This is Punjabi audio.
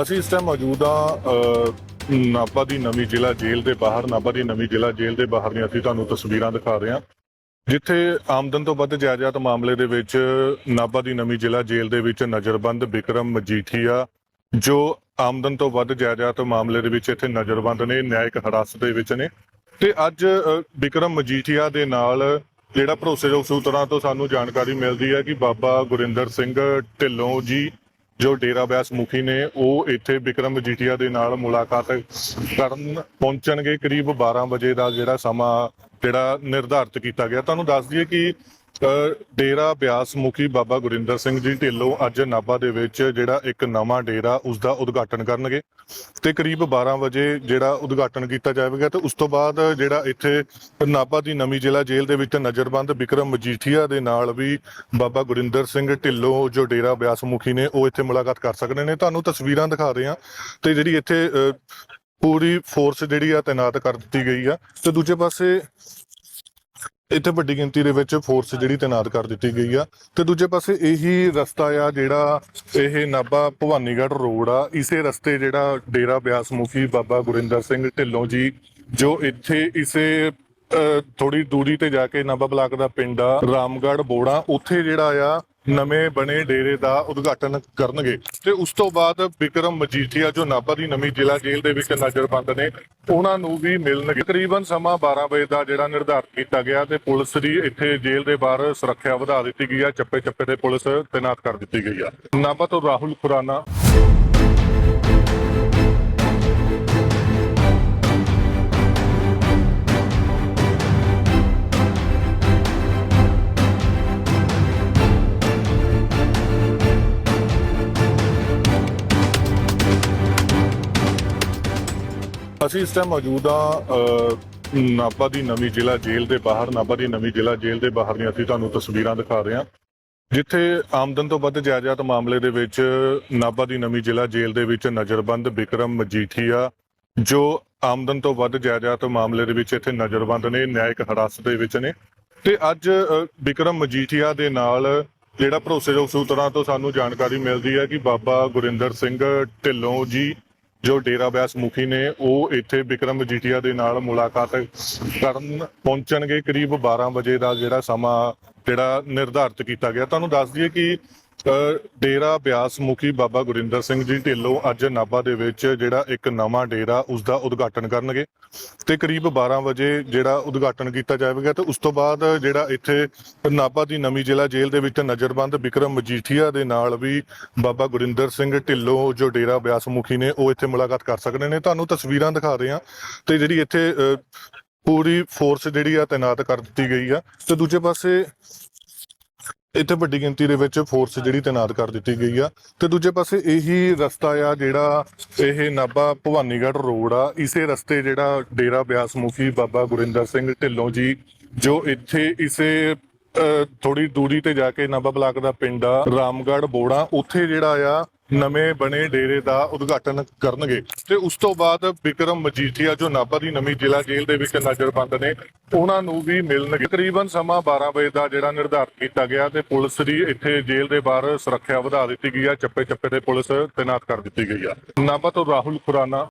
ਅਸੀਂ ਇਸ ਟਾਈਮ ਮੌਜੂਦ ਹਾਂ ਨਾਭਾ ਦੀ ਨਵੀਂ ਜ਼ਿਲ੍ਹਾ ਜੇਲ੍ਹ ਦੇ ਬਾਹਰ ਨਾਭਾ ਦੀ ਨਵੀਂ ਜ਼ਿਲ੍ਹਾ ਜੇਲ੍ਹ ਦੇ ਬਾਹਰ ਦੀਆਂ ਅਸੀਂ ਤੁਹਾਨੂੰ ਤਸਵੀਰਾਂ ਦਿਖਾ ਰਹੇ ਹਾਂ। ਜਿੱਥੇ ਆਮਦਨ ਤੋਂ ਵੱਧ ਜਾਇਦਾਦ ਮਾਮਲੇ ਦੇ ਵਿੱਚ ਨਾਭਾ ਦੀ ਨਵੀਂ ਜ਼ਿਲ੍ਹਾ ਜੇਲ੍ਹ ਦੇ ਵਿੱਚ ਨਜ਼ਰਬੰਦ ਵਿਕਰਮ ਮਜੀਠੀਆ ਜੋ ਆਮਦਨ ਤੋਂ ਵੱਧ ਜਾਇਦਾਦ ਮਾਮਲੇ ਦੇ ਵਿੱਚ ਇੱਥੇ ਨਜ਼ਰਬੰਦ ਨੇ ਨਿਆਇਕ ਹਰਾਸਤ ਦੇ ਵਿੱਚ ਨੇ। ਤੇ ਅੱਜ ਅ, ਵਿਕਰਮ ਮਜੀਠੀਆ ਦੇ ਨਾਲ ਜਿਹੜਾ ਭਰੋਸੇਯੋਗ ਸੂਤਰਾਂ ਤੋਂ ਸਾਨੂੰ ਜਾਣਕਾਰੀ ਮਿਲਦੀ ਹੈ ਕਿ ਬਾਬਾ ਗੁਰਿੰਦਰ ਸਿੰਘ ਢਿੱਲੋਂ ਜੀ ਜੋ ਡੇਰਾ ਬਿਆਸ ਮੁਖੀ ਨੇ, ਉਹ ਇੱਥੇ ਵਿਕਰਮ ਮਜੀਠੀਆ ਦੇ ਨਾਲ ਮੁਲਾਕਾਤ ਕਰਨ ਪਹੁੰਚਣਗੇ ਕਰੀਬ 12 ਵਜੇ ਦਾ ਜਿਹੜਾ ਸਮਾਂ ਜਿਹੜਾ ਨਿਰਧਾਰਿਤ ਕੀਤਾ ਗਿਆ। ਤੁਹਾਨੂੰ ਦੱਸ ਦਈਏ ਕਿ ਡੇਰਾ ਬਿਆਸ ਮੁਖੀ ਬਾਬਾ ਗੁਰਿੰਦਰ ਸਿੰਘ ਜੀ ਢਿੱਲੋਂ ਅੱਜ ਨਾਭਾ ਦੇ ਵਿੱਚ ਜਿਹੜਾ ਇੱਕ ਨਵਾਂ ਡੇਰਾ ਉਸ ਦਾ ਉਦਘਾਟਨ ਕਰਨਗੇ ਤੇ ਕਰੀਬ 12 ਵਜੇ ਜਿਹੜਾ ਉਦਘਾਟਨ ਕੀਤਾ ਜਾਵੇਗਾ ਤੇ ਉਸ ਤੋਂ ਬਾਅਦ ਜਿਹੜਾ ਇੱਥੇ ਨਾਭਾ ਦੀ ਨਵੀਂ ਜ਼ਿਲ੍ਹਾ ਜੇਲ੍ਹ ਦੇ ਵਿੱਚ ਨਜ਼ਰਬੰਦ ਵਿਕਰਮ ਮਜੀਠੀਆ ਦੇ ਨਾਲ ਵੀ ਬਾਬਾ ਗੁਰਿੰਦਰ ਸਿੰਘ ਢਿੱਲੋਂ ਜੋ ਡੇਰਾ ਬਿਆਸ ਮੁਖੀ ਨੇ ਉਹ ਇੱਥੇ ਮੁਲਾਕਾਤ ਕਰ ਸਕਦੇ ਨੇ। ਤੁਹਾਨੂੰ ਤਸਵੀਰਾਂ ਦਿਖਾ ਰਹੇ ਹਾਂ ਤੇ ਜਿਹੜੀ ਇੱਥੇ ਅ, ਪੂਰੀ ਫੋਰਸ ਜਿਹੜੀ ਆ ਤਾਇਨਾਤ ਕਰ ਦਿੱਤੀ ਗਈ ਆ। ਤੇ ਦੂਜੇ ਪਾਸੇ ਇੱਥੇ ਵੱਡੀ ਗਿਣਤੀ ਦੇ ਵਿੱਚ ਫੋਰਸ ਜਿਹੜੀ ਤਾਇਨਾਤ ਕਰ ਦਿੱਤੀ ਗਈ ਆ। ਤੇ ਦੂਜੇ ਪਾਸੇ ਇਹੀ ਰਸਤਾ ਆ ਜਿਹੜਾ ਇਹ ਨਾਭਾ ਭਵਾਨੀਗੜ੍ਹ ਰੋਡ ਆ। ਇਸੇ ਰਸਤੇ ਜਿਹੜਾ ਡੇਰਾ ਬਿਆਸ ਮੁਖੀ ਬਾਬਾ ਗੁਰਿੰਦਰ ਸਿੰਘ ਢਿੱਲੋਂ ਜੀ, ਜੋ ਇੱਥੇ ਇਸੇ ਥੋੜੀ ਦੂਰੀ ਤੇ ਜਾ ਕੇ ਨਾਭਾ ਬਲਾਕ ਦਾ ਪਿੰਡ ਆ, ਰਾਮਗੜ੍ਹ ਬੋੜਾ, ਉੱਥੇ ਜਿਹੜਾ ਆ, ਨਵੇਂ ਬਣੇ ਡੇਰੇ ਦਾ ਉਦਘਾਟਨ ਕਰਨਗੇ। ਤੇ ਉਸ ਤੋਂ ਬਾਅਦ ਵਿਕਰਮ ਮਜੀਠੀਆ, ਜੋ ਨਾਭਾ ਦੀ ਨਵੀਂ ਜ਼ਿਲ੍ਹਾ ਜੇਲ੍ਹ ਦੇ ਵਿੱਚ ਨਜ਼ਰਬੰਦ ਨੇ, ਉਹਨਾਂ ਨੂੰ ਵੀ ਮਿਲਣਗੇ। ਤਕਰੀਬਨ ਸਮਾਂ 12 ਵਜੇ ਦਾ ਜਿਹੜਾ ਨਿਰਧਾਰਤ ਕੀਤਾ ਗਿਆ ਤੇ ਪੁਲਿਸ ਦੀ ਇੱਥੇ ਜੇਲ੍ਹ ਦੇ ਬਾਹਰ ਸੁਰੱਖਿਆ ਵਧਾ ਦਿੱਤੀ ਗਈ ਆ ਚੱਪੇ ਚੱਪੇ ਤੇ ਪੁਲਿਸ ਤਾਇਨਾਤ ਕਰ ਦਿੱਤੀ ਗਈ ਆ। ਨਾਭਾ ਤੋਂ ਰਾਹੁਲ ਖੁਰਾਨਾ। ਅਸੀਂ ਇਸ ਟਾਈਮ ਮੌਜੂਦ ਹਾਂ ਨਾਭਾ ਦੀ ਨਵੀਂ ਜ਼ਿਲ੍ਹਾ ਜੇਲ੍ਹ ਦੇ ਬਾਹਰ ਨਾਭਾ ਦੀ ਨਵੀਂ ਜ਼ਿਲ੍ਹਾ ਜੇਲ੍ਹ ਦੇ ਬਾਹਰ ਦੀਆਂ ਅਸੀਂ ਤੁਹਾਨੂੰ ਤਸਵੀਰਾਂ ਦਿਖਾ ਰਹੇ ਹਾਂ। ਜਿੱਥੇ ਆਮਦਨ ਤੋਂ ਵੱਧ ਜਾਇਦਾਦ ਮਾਮਲੇ ਦੇ ਵਿੱਚ ਨਾਭਾ ਦੀ ਨਵੀਂ ਜ਼ਿਲ੍ਹਾ ਜੇਲ੍ਹ ਦੇ ਵਿੱਚ ਨਜ਼ਰਬੰਦ ਵਿਕਰਮ ਮਜੀਠੀਆ ਜੋ ਆਮਦਨ ਤੋਂ ਵੱਧ ਜਾਇਦਾਦ ਮਾਮਲੇ ਦੇ ਵਿੱਚ ਇੱਥੇ ਨਜ਼ਰਬੰਦ ਨੇ ਨਿਆਇਕ ਹਰਾਸਤ ਦੇ ਵਿੱਚ ਨੇ। ਤੇ ਅੱਜ ਅ, ਵਿਕਰਮ ਮਜੀਠੀਆ ਦੇ ਨਾਲ ਜਿਹੜਾ ਭਰੋਸੇਯੋਗ ਸੂਤਰਾਂ ਤੋਂ ਸਾਨੂੰ ਜਾਣਕਾਰੀ ਮਿਲਦੀ ਹੈ ਕਿ ਬਾਬਾ ਗੁਰਿੰਦਰ ਸਿੰਘ ਢਿੱਲੋਂ ਜੀ ਜੋ ਡੇਰਾ ਬਿਆਸ ਮੁਖੀ ਨੇ, ਉਹ ਇੱਥੇ ਵਿਕਰਮ ਮਜੀਠੀਆ ਦੇ ਨਾਲ ਮੁਲਾਕਾਤ ਕਰਨ ਪਹੁੰਚਣਗੇ ਕਰੀਬ 12 ਵਜੇ ਦਾ ਜਿਹੜਾ ਸਮਾਂ, ਜਿਹੜਾ ਨਿਰਧਾਰਿਤ ਕੀਤਾ ਗਿਆ। ਤੁਹਾਨੂੰ ਦੱਸ ਦਈਏ ਕਿ ਡੇਰਾ ਬਿਆਸ ਮੁਖੀ ਬਾਬਾ ਗੁਰਿੰਦਰ ਸਿੰਘ ਜੀ ਢਿੱਲੋਂ ਅੱਜ ਨਾਭਾ ਦੇ ਵਿੱਚ ਜਿਹੜਾ ਇੱਕ ਨਵਾਂ ਡੇਰਾ ਉਸ ਦਾ ਉਦਘਾਟਨ ਕਰਨਗੇ ਤੇ ਕਰੀਬ 12 ਵਜੇ ਜਿਹੜਾ ਉਦਘਾਟਨ ਕੀਤਾ ਜਾਵੇਗਾ ਤੇ ਉਸ ਤੋਂ ਬਾਅਦ ਜਿਹੜਾ ਇੱਥੇ ਨਾਭਾ ਦੀ ਨਵੀਂ ਜ਼ਿਲ੍ਹਾ ਜੇਲ੍ਹ ਦੇ ਵਿੱਚ ਨਜ਼ਰਬੰਦ ਵਿਕਰਮ ਮਜੀਠੀਆ ਦੇ ਨਾਲ ਵੀ ਬਾਬਾ ਗੁਰਿੰਦਰ ਸਿੰਘ ਢਿੱਲੋਂ ਜੋ ਡੇਰਾ ਬਿਆਸ ਮੁਖੀ ਨੇ ਉਹ ਇੱਥੇ ਮੁਲਾਕਾਤ ਕਰ ਸਕਦੇ ਨੇ। ਤੁਹਾਨੂੰ ਤਸਵੀਰਾਂ ਦਿਖਾ ਰਹੇ ਹਾਂ ਤੇ ਜਿਹੜੀ ਇੱਥੇ ਅ, ਪੂਰੀ ਫੋਰਸ ਜਿਹੜੀ ਆ ਤਾਇਨਾਤ ਕਰ ਦਿੱਤੀ ਗਈ ਆ ਤੇ ਦੂਜੇ ਪਾਸੇ ਇੱਥੇ ਵੱਡੀ ਗਿਣਤੀ ਦੇ ਵਿੱਚ ਫੋਰਸ ਜਿਹੜੀ ਤਾਇਨਾਤ ਕਰ ਦਿੱਤੀ ਗਈ ਆ। ਤੇ ਦੂਜੇ ਪਾਸੇ ਇਹੀ ਰਸਤਾ ਆ ਜਿਹੜਾ ਇਹ ਨਾਭਾ ਭਵਾਨੀਗੜ੍ਹ ਰੋਡ ਆ। ਇਸੇ ਰਸਤੇ ਜਿਹੜਾ ਡੇਰਾ ਬਿਆਸ ਮੁਖੀ ਬਾਬਾ ਗੁਰਿੰਦਰ ਸਿੰਘ ਢਿੱਲੋਂ ਜੀ, ਜੋ ਇੱਥੇ ਇਸੇ ਥੋੜੀ ਦੂਰੀ ਤੇ ਜਾ ਕੇ ਨਾਭਾ ਬਲਾਕ ਦਾ ਪਿੰਡ ਆ, ਰਾਮਗੜ੍ਹ ਬੋੜਾ, ਉੱਥੇ ਜਿਹੜਾ ਆ ਨਵੇਂ ਬਣੇ ਡੇਰੇ ਦਾ ਉਦਘਾਟਨ ਕਰਨਗੇ ਤੇ ਉਸ ਤੋਂ ਬਾਅਦ ਵਿਕਰਮ ਮਜੀਠੀਆ ਜੋ ਨਾਭਾ ਦੀ ਨਵੀਂ ਜ਼ਿਲ੍ਹਾ ਜੇਲ੍ਹ ਦੇ ਵਿੱਚ ਨਜ਼ਰਬੰਦ ਨੇ, ਉਹਨਾਂ ਨੂੰ ਵੀ ਮਿਲਣਗੇ। ਤਕਰੀਬਨ ਸਮਾਂ 12 ਵਜੇ ਦਾ ਜਿਹੜਾ ਨਿਰਧਾਰਤ ਕੀਤਾ ਗਿਆ ਤੇ ਪੁਲਿਸ ਦੀ ਇੱਥੇ ਜੇਲ੍ਹ ਦੇ ਬਾਹਰ ਸੁਰੱਖਿਆ ਵਧਾ ਦਿੱਤੀ ਗਈ ਆ ਚੱਪੇ ਚੱਪੇ ਤੇ ਪੁਲਿਸ ਤਾਇਨਾਤ ਕਰ ਦਿੱਤੀ ਗਈ ਆ ਨਾਭਾ ਤੋਂ ਰਾਹੁਲ ਖੁਰਾਨਾ